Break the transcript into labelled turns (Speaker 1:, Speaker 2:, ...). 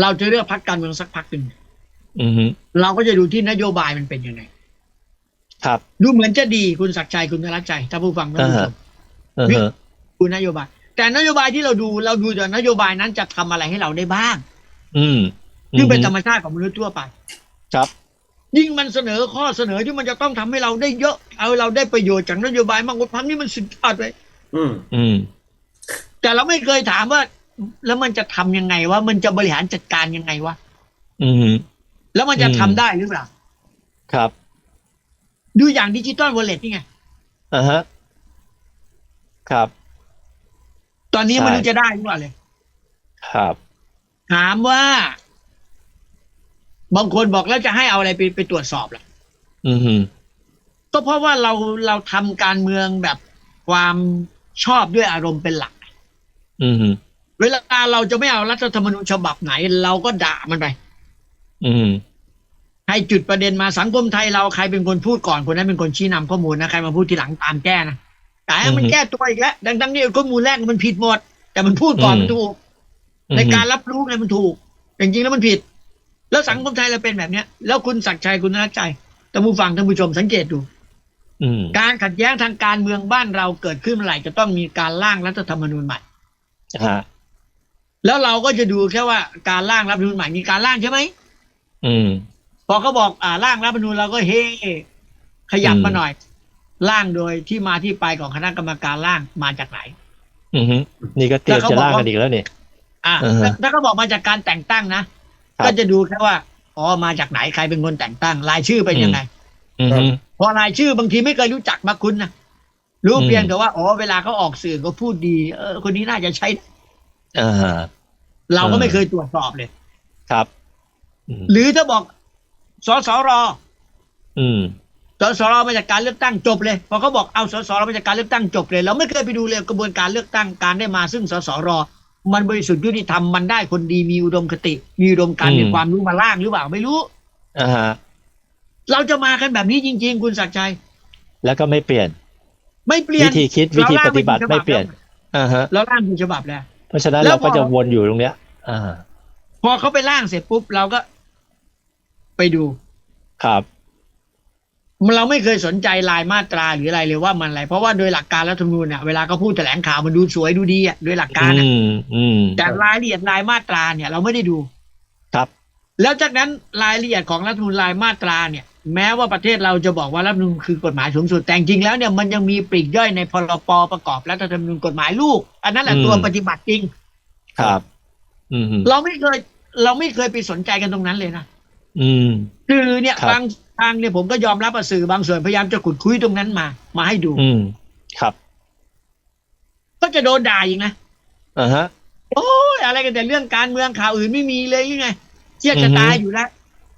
Speaker 1: เราจะเลือกพักการเมืองสักพักหนึ่ง
Speaker 2: อือฮึ
Speaker 1: เราก็จะดูที่นโยบายมันเป็นยังไง
Speaker 2: ครับ
Speaker 1: ดูเหมือนจะดีคุณศักดิ์ชัยคุณธนชัยถ้าผู้ฟังท่านผู้ชม
Speaker 2: อือฮะ
Speaker 1: ดูนโยบาย แต่นโยบายที่เราดูเราดูแต่นโยบายนั้นจะทำอะไรให้เราได้บ้าง
Speaker 2: อืม
Speaker 1: ซึ่งเป็นธร
Speaker 2: อือ
Speaker 1: ร
Speaker 2: ฮึ
Speaker 1: มชาติของมนุษย์ทั่วไป
Speaker 2: ครับ
Speaker 1: ยิ่งมันเสนอข้อเสนอที่มันจะต้องทำให้เราได้เยอะ เอาเราได้ประโยชน์จากนโยบายมากกว่าพันนี่มันสุดยอดเลย
Speaker 3: อืม
Speaker 2: อืม
Speaker 1: แต่เราไม่เคยถามว่า แล้วมันจะทำยังไงวะมันจะบริหารจัดการยังไงวะ
Speaker 2: อืม
Speaker 1: แล้วมันจะ
Speaker 2: อืม
Speaker 1: ทำได้หรือเปล่า
Speaker 2: ครับ
Speaker 1: ดูอย่างดิจิตอลวอลเล็ตนี่ไง
Speaker 2: อ่าฮะ ครับ
Speaker 1: ตอนนี้
Speaker 2: ใช่
Speaker 1: มันจะได้หรือเปล่าเลย
Speaker 2: ครับ
Speaker 1: ถามว่า บางคนบอกแล้วจะให้เอาอะไรไปไปตรวจสอบล่ะ
Speaker 2: อือฮึ
Speaker 1: ก็เพราะว่าเราเราทำการเมืองแบบความชอบด้วยอารมณ์เป็นหลัก
Speaker 2: อือฮึ
Speaker 1: เวลาเราจะไม่เอารัฐธรรมนูญฉบับไหน เราก็ด่ามันไป
Speaker 2: อืม
Speaker 1: ให้จุดประเด็นมาสังคมไทยเราใครเป็นคนพูดก่อนคนนั้นเป็นคนชี้นำข้อมูลนะใครมาพูดทีหลังตามแก้นะแต่มันแก้ตัวอีกแล้วดังๆนี่ข้อมูลแรกมันผิดหมด แต่มันพูดก่อนมันถูก ในการรับรู้ไงมันถูกแต่จริงๆแล้วมันผิด แล้วสังคมไทยเราเป็นแบบเนี้ย แล้วคุณศักดิ์ชัยคุณนักใจท่านผู้ฟังท่านผู้ชมสังเกตดู
Speaker 2: อืม
Speaker 1: การขัดแย้งทางการเมืองบ้านเราเกิดขึ้นเมื่อไหร่จะต้องมีการร่างรัฐธรรมนูญใหม่
Speaker 2: ฮะ
Speaker 1: แล้วเราก็จะดูแค่ว่าการร่างรัฐธรรมนูญใหม่มีการร่างใช่ไหม
Speaker 2: อืม
Speaker 1: พอเขาบอกอ่าร่างรัฐธรรมนูญเราก็เฮ้ขยับ
Speaker 2: อืม
Speaker 1: มาหน่อย ร่างโดยที่มาที่ไปของคณะกรรมการร่างมาจากไหน
Speaker 2: อือฮึนี่ก็เตรียม
Speaker 1: แล้วเขา
Speaker 2: จะ
Speaker 1: บอก
Speaker 2: ล่าง
Speaker 1: ว่า
Speaker 2: กันอีกแล้วเนี่ย
Speaker 1: อ่า
Speaker 2: อ่าฮะ
Speaker 1: ถ้าเขาบอกมาจากการแต่งตั้งนะ
Speaker 2: ครับ
Speaker 1: ก็จะดูแค่ว่าอ๋อมาจากไหนใครเป็นคนแต่งตั้ง รายชื่อเป็นยังไง
Speaker 2: อือฮึ
Speaker 1: พอรายชื่อบางทีไม่เคยรู้จักมาคุณนะรู้
Speaker 2: อืม
Speaker 1: เพียงแต่ว่าอ๋อเวลาเขาออกสื่อเขาพูดดี เออ คนนี้น่าจะใช้
Speaker 2: อ่า
Speaker 1: เราก็
Speaker 2: เออ
Speaker 1: ไม่เคยตรวจสอบเลย
Speaker 2: ครับอืม
Speaker 1: หรือถ้าบอกสสร
Speaker 2: อืม
Speaker 1: สสรมาจากการเลือกตั้งจบเลยพอเขาบอกเอาสสรมาจากการเลือกตั้งจบเลย เราไม่เคยไปดูเลยกระบวนการเลือกตั้งการได้มา ซึ่งสสรมันบริสุทธิ์ยุติธรรมมันได้คนดีมีอุดมคติ มีอุดมการณ์
Speaker 2: อืม
Speaker 1: มีความรู้มาล่างหรือเปล่าไม่รู้
Speaker 2: อ่าฮะ
Speaker 1: เราจะมากันแบบนี้จริง ๆ คุณศักดิ์ชัย
Speaker 2: แล้วก็ไม่เปลี่ยน
Speaker 1: ไม่เปลี่ยน
Speaker 2: วิธีคิดวิธีปฏิบัติไม่เปลี่ยนอ่าฮะ
Speaker 1: เราร่างเป็นฉบับแล้ว
Speaker 2: เพ ราะฉะนั้น
Speaker 1: แล้ว
Speaker 2: เราก็
Speaker 1: พอ
Speaker 2: จะวนอยู่ตรงเนี้ย อ่า
Speaker 1: พอเขาไปร่างเสร็จปุ๊บเราก็ไปดู
Speaker 2: ครับ
Speaker 1: เราไม่เคยสนใจลายมาตราหรืออะไรเลยว่ามันอะไร เพราะว่าโดยหลักการรัฐธรรมนูญเนี่ยเวลาเขาพูดแถลงข่าวมันดูสวยดูดีอะโดยหลักการ
Speaker 2: อื
Speaker 1: อะ
Speaker 2: มอืม
Speaker 1: แต่รายละเอียดรายมาตราเนี่ย เราไม่ได้ดู
Speaker 2: ครับ
Speaker 1: แล้วจากนั้นรายละเอียดของรัฐธรรมนูญรายมาตราเนี่ย แม้ว่าประเทศเราจะบอกว่ารัฐธรรมนูญคือกฎหมายสูงสุดแต่จริงๆแล้วเนี่ยมันยังมีปลีกย่อยในพรปประกอบรัฐธรรมนูญกฎหมายลูก อันนั้นแหละ
Speaker 2: อืม
Speaker 1: ตัวปฏิบัติจริง
Speaker 2: ครับ อืม
Speaker 1: เราไม่เคย เราไม่เคยไปสนใจกันตรงนั้นเลยนะ
Speaker 2: อืม
Speaker 1: คือเนี่ย
Speaker 2: ครับ
Speaker 1: บางทางเนี่ยผมก็ยอมรับว่าสื่อบางส่วนพยายามจะขุดคุยตรงนั้นมา มาให้ดู
Speaker 2: อืมครับ
Speaker 1: ก็จะโดนด่าอีกนะ
Speaker 2: อ่าฮะ
Speaker 1: โอ้ยอะไรกันแต่เรื่องการเมืองข่าวอื่นไม่มีเลยยังไงเชี่ยจะตายอยู่แล้ว